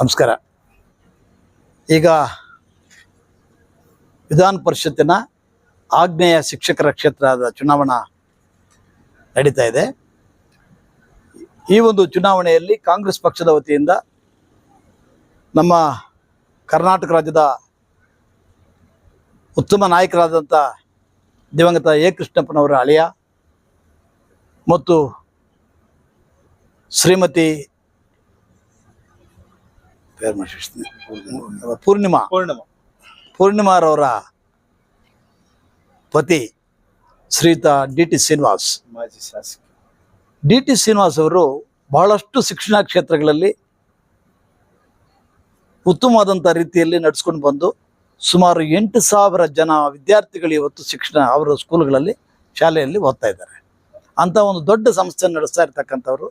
ನಮಸ್ಕಾರ. ಈಗ ವಿಧಾನ ಪರಿಷತ್ತಿನ ಆಗ್ನೇಯ ಶಿಕ್ಷಕರ ಕ್ಷೇತ್ರದ ಚುನಾವಣಾ ನಡೀತಾ ಇದೆ. ಈ ಒಂದು ಚುನಾವಣೆಯಲ್ಲಿ ಕಾಂಗ್ರೆಸ್ ಪಕ್ಷದ ವತಿಯಿಂದ ನಮ್ಮ ಕರ್ನಾಟಕ ರಾಜ್ಯದ ಉತ್ತಮ ನಾಯಕರಾದಂಥ ದಿವಂಗತ ಎ. ಕೃಷ್ಣಪ್ಪನವರ ಅಳಿಯ ಮತ್ತು ಶ್ರೀಮತಿ ಪೇರ್ ಮಾಡಿಸ್ತೀನಿ ಪೂರ್ಣಿಮಾ. ಪೂರ್ಣಿಮಾ. ಪೂರ್ಣಿಮಾರವರ ಪತಿ ಶ್ರೀತಾ ಡಿ ಟಿ ಶ್ರೀನಿವಾಸ್. ಮಾಜಿ ಶಾಸಕ. ಡಿ ಟಿ ಶ್ರೀನಿವಾಸ್ ಅವರು ಬಹಳಷ್ಟು ಶಿಕ್ಷಣ ಕ್ಷೇತ್ರಗಳಲ್ಲಿ ಉತ್ತಮವಾದಂಥ ರೀತಿಯಲ್ಲಿ ನಡೆಸ್ಕೊಂಡು ಬಂದು ಸುಮಾರು ಎಂಟು ಸಾವಿರ ಜನ ವಿದ್ಯಾರ್ಥಿಗಳು ಇವತ್ತು ಶಿಕ್ಷಣ ಅವರ ಸ್ಕೂಲ್ಗಳಲ್ಲಿ ಶಾಲೆಯಲ್ಲಿ ಓದ್ತಾ ಇದ್ದಾರೆ. ಅಂತ ಒಂದು ದೊಡ್ಡ ಸಂಸ್ಥೆ ನಡೆಸ್ತಾ ಇರ್ತಕ್ಕಂಥವ್ರು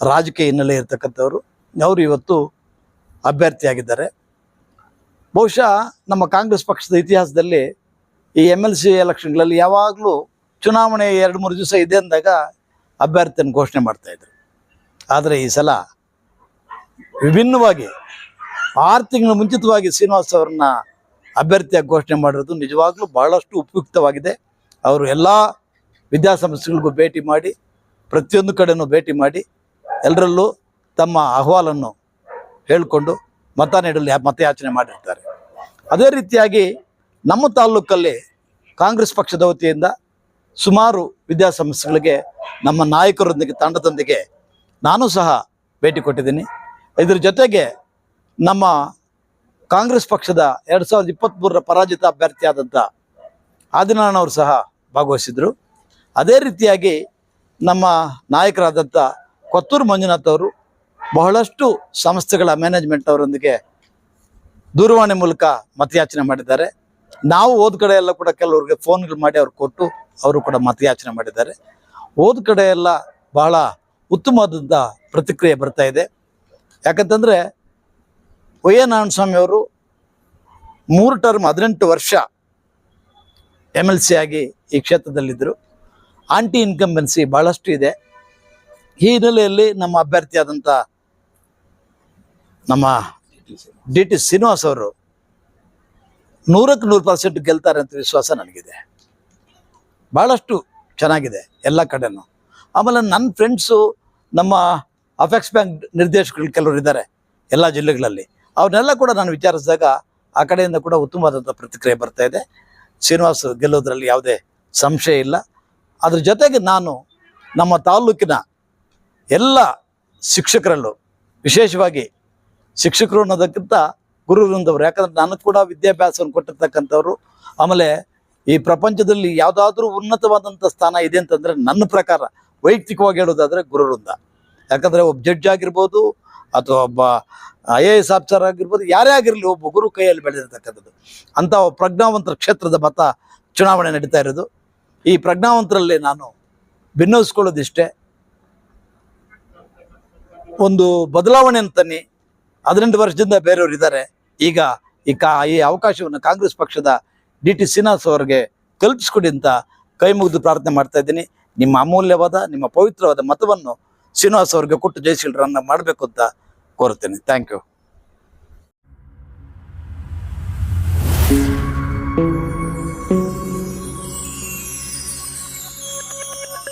ರಾಜಕೀಯ ಹಿನ್ನೆಲೆ ಇರ್ತಕ್ಕಂಥವ್ರು ಅವರು ಇವತ್ತು ಅಭ್ಯರ್ಥಿಯಾಗಿದ್ದಾರೆ. ಬಹುಶಃ ನಮ್ಮ ಕಾಂಗ್ರೆಸ್ ಪಕ್ಷದ ಇತಿಹಾಸದಲ್ಲಿ ಈ ಎಂ ಎಲ್ ಸಿ ಎಲೆಕ್ಷನ್ಗಳಲ್ಲಿ ಯಾವಾಗಲೂ ಚುನಾವಣೆ ಎರಡು, ಮೂರು ದಿವಸ ಇದೆ ಅಂದಾಗ ಅಭ್ಯರ್ಥಿಯನ್ನು ಘೋಷಣೆ ಮಾಡ್ತಾ ಇದ್ರು. ಆದರೆ ಈ ಸಲ ವಿಭಿನ್ನವಾಗಿ ಆರು ತಿಂಗಳ ಮುಂಚಿತವಾಗಿ ಶ್ರೀನಿವಾಸ್ ಅವರನ್ನ ಅಭ್ಯರ್ಥಿಯಾಗಿ ಘೋಷಣೆ ಮಾಡಿರೋದು ನಿಜವಾಗ್ಲೂ ಬಹಳಷ್ಟು ಉಪಯುಕ್ತವಾಗಿದೆ. ಅವರು ಎಲ್ಲ ವಿದ್ಯಾಸಂಸ್ಥೆಗಳಿಗೂ ಭೇಟಿ ಮಾಡಿ, ಪ್ರತಿಯೊಂದು ಕಡೆನೂ ಭೇಟಿ ಮಾಡಿ, ಎಲ್ಲರಲ್ಲೂ ತಮ್ಮ ಅಹವಾಲನ್ನು ಹೇಳಿಕೊಂಡು ಮತ ನೀಡಲು ಮತಯಾಚನೆ ಮಾಡಿರ್ತಾರೆ. ಅದೇ ರೀತಿಯಾಗಿ ನಮ್ಮ ತಾಲ್ಲೂಕಲ್ಲಿ ಕಾಂಗ್ರೆಸ್ ಪಕ್ಷದ ವತಿಯಿಂದ ಸುಮಾರು ವಿದ್ಯಾಸಂಸ್ಥೆಗಳಿಗೆ ನಮ್ಮ ನಾಯಕರೊಂದಿಗೆ, ತಂಡದೊಂದಿಗೆ ನಾನು ಸಹ ಭೇಟಿ ಕೊಟ್ಟಿದ್ದೀನಿ. ಇದರ ಜೊತೆಗೆ ನಮ್ಮ ಕಾಂಗ್ರೆಸ್ ಪಕ್ಷದ ಎರಡು ಸಾವಿರದ ಇಪ್ಪತ್ತ್ಮೂರರ ಪರಾಜಿತ ಅಭ್ಯರ್ಥಿಯಾದಂಥ ಆದಿನಾರಾಯಣ ಅವರು ಸಹ ಭಾಗವಹಿಸಿದರು. ಅದೇ ರೀತಿಯಾಗಿ ನಮ್ಮ ನಾಯಕರಾದಂಥ ಕೊತ್ತೂರು ಮಂಜುನಾಥ್ ಅವರು ಬಹಳಷ್ಟು ಸಂಸ್ಥೆಗಳ ಮ್ಯಾನೇಜ್ಮೆಂಟ್ ಅವರೊಂದಿಗೆ ದೂರವಾಣಿ ಮೂಲಕ ಮತಯಾಚನೆ ಮಾಡಿದ್ದಾರೆ. ನಾವು ಹೋದ ಕಡೆ ಎಲ್ಲ ಕೂಡ ಕೆಲವ್ರಿಗೆ ಫೋನ್ಗಳು ಮಾಡಿ ಅವ್ರು ಕೊಟ್ಟು ಅವರು ಕೂಡ ಮತಯಾಚನೆ ಮಾಡಿದ್ದಾರೆ. ಹೋದ ಕಡೆ ಎಲ್ಲ ಬಹಳ ಉತ್ತಮವಾದಂಥ ಪ್ರತಿಕ್ರಿಯೆ ಬರ್ತಾ ಇದೆ. ಯಾಕಂತಂದರೆ ನಾರಾಯಣಸ್ವಾಮಿ ಅವರು ಮೂರು ಟರ್ಮ್ ಹದಿನೆಂಟು ವರ್ಷ ಎಂ ಎಲ್ ಸಿ ಆಗಿ ಈ ಕ್ಷೇತ್ರದಲ್ಲಿದ್ದರು. ಆಂಟಿ ಇನ್ಕಂಬೆನ್ಸಿ ಭಾಳಷ್ಟು ಇದೆ. ಈ ಹಿನ್ನೆಲೆಯಲ್ಲಿ ನಮ್ಮ ಅಭ್ಯರ್ಥಿಯಾದಂಥ ನಮ್ಮ ಡಿ ಟಿ ಶ್ರೀನಿವಾಸ್ ಅವರು ನೂರಕ್ಕೆ ನೂರು ಪರ್ಸೆಂಟ್ ಗೆಲ್ತಾರೆ ಅಂತ ವಿಶ್ವಾಸ ನನಗಿದೆ. ಭಾಳಷ್ಟು ಚೆನ್ನಾಗಿದೆ ಎಲ್ಲ ಕಡೆನೂ. ಆಮೇಲೆ ನನ್ನ ಫ್ರೆಂಡ್ಸು ನಮ್ಮ ಅಫೆಕ್ಸ್ ಬ್ಯಾಂಕ್ ನಿರ್ದೇಶಕರು ಕೆಲವರು ಇದ್ದಾರೆ ಎಲ್ಲ ಜಿಲ್ಲೆಗಳಲ್ಲಿ. ಅವ್ರನ್ನೆಲ್ಲ ಕೂಡ ನಾನು ವಿಚಾರಿಸಿದಾಗ ಆ ಕಡೆಯಿಂದ ಕೂಡ ಉತ್ತಮವಾದಂಥ ಪ್ರತಿಕ್ರಿಯೆ ಬರ್ತಾ ಇದೆ. ಶ್ರೀನಿವಾಸ್ ಗೆಲ್ಲೋದ್ರಲ್ಲಿ ಯಾವುದೇ ಸಂಶಯ ಇಲ್ಲ. ಅದ್ರ ಜೊತೆಗೆ ನಾನು ನಮ್ಮ ತಾಲ್ಲೂಕಿನ ಎಲ್ಲ ಶಿಕ್ಷಕರಲ್ಲೂ ವಿಶೇಷವಾಗಿ ಶಿಕ್ಷಕರು ಅನ್ನೋದಕ್ಕಿಂತ ಗುರು ವೃಂದವರು ಯಾಕಂದ್ರೆ ನನಗೆ ಕೂಡ ವಿದ್ಯಾಭ್ಯಾಸವನ್ನು ಕೊಟ್ಟಿರ್ತಕ್ಕಂಥವ್ರು. ಆಮೇಲೆ ಈ ಪ್ರಪಂಚದಲ್ಲಿ ಯಾವುದಾದ್ರೂ ಉನ್ನತವಾದಂಥ ಸ್ಥಾನ ಇದೆ ಅಂತಂದರೆ ನನ್ನ ಪ್ರಕಾರ ವೈಯಕ್ತಿಕವಾಗಿ ಹೇಳೋದಾದರೆ ಗುರು ವೃಂದ ಯಾಕಂದರೆ ಒಬ್ಬ ಜಡ್ಜ್ ಆಗಿರ್ಬೋದು ಅಥವಾ ಒಬ್ಬ ಐ ಎ ಎಸ್ ಆಫೀಸರ್ ಆಗಿರ್ಬೋದು, ಯಾರೇ ಆಗಿರಲಿ ಒಬ್ಬ ಗುರು ಕೈಯಲ್ಲಿ ಬೆಳೆದಿರ್ತಕ್ಕಂಥದ್ದು. ಅಂಥ ಪ್ರಜ್ಞಾವಂತರ ಕ್ಷೇತ್ರದ ಮತ ಚುನಾವಣೆ ನಡೀತಾ ಇರೋದು. ಈ ಪ್ರಜ್ಞಾವಂತರಲ್ಲಿ ನಾನು ಭಿನ್ನವಿಸ್ಕೊಳ್ಳೋದಿಷ್ಟೇ ಒಂದು ಬದಲಾವಣೆ ತನ್ನಿ ಹದಿನೆಂಟು ವರ್ಷದಿಂದ ಬೇರೆಯವರು ಇದ್ದಾರೆ. ಈಗ ಈ ಕಾ, ಈ ಅವಕಾಶವನ್ನು ಕಾಂಗ್ರೆಸ್ ಪಕ್ಷದ ಡಿ ಟಿ ಶ್ರೀನಿವಾಸ್ ಅವರಿಗೆ ಕಲ್ಪಿಸ್ಕೊಡಿ ಅಂತ ಕೈ ಮುಗಿದು ಪ್ರಾರ್ಥನೆ ಮಾಡ್ತಾ ಇದ್ದೀನಿ. ನಿಮ್ಮ ಅಮೂಲ್ಯವಾದ, ನಿಮ್ಮ ಪವಿತ್ರವಾದ ಮತವನ್ನು ಶ್ರೀನಿವಾಸ್ ಅವರಿಗೆ ಕೊಟ್ಟು ಜಯಶೀಲರನ್ನ ಮಾಡಬೇಕು ಅಂತ ಕೋರುತ್ತೇನೆ. Thank you.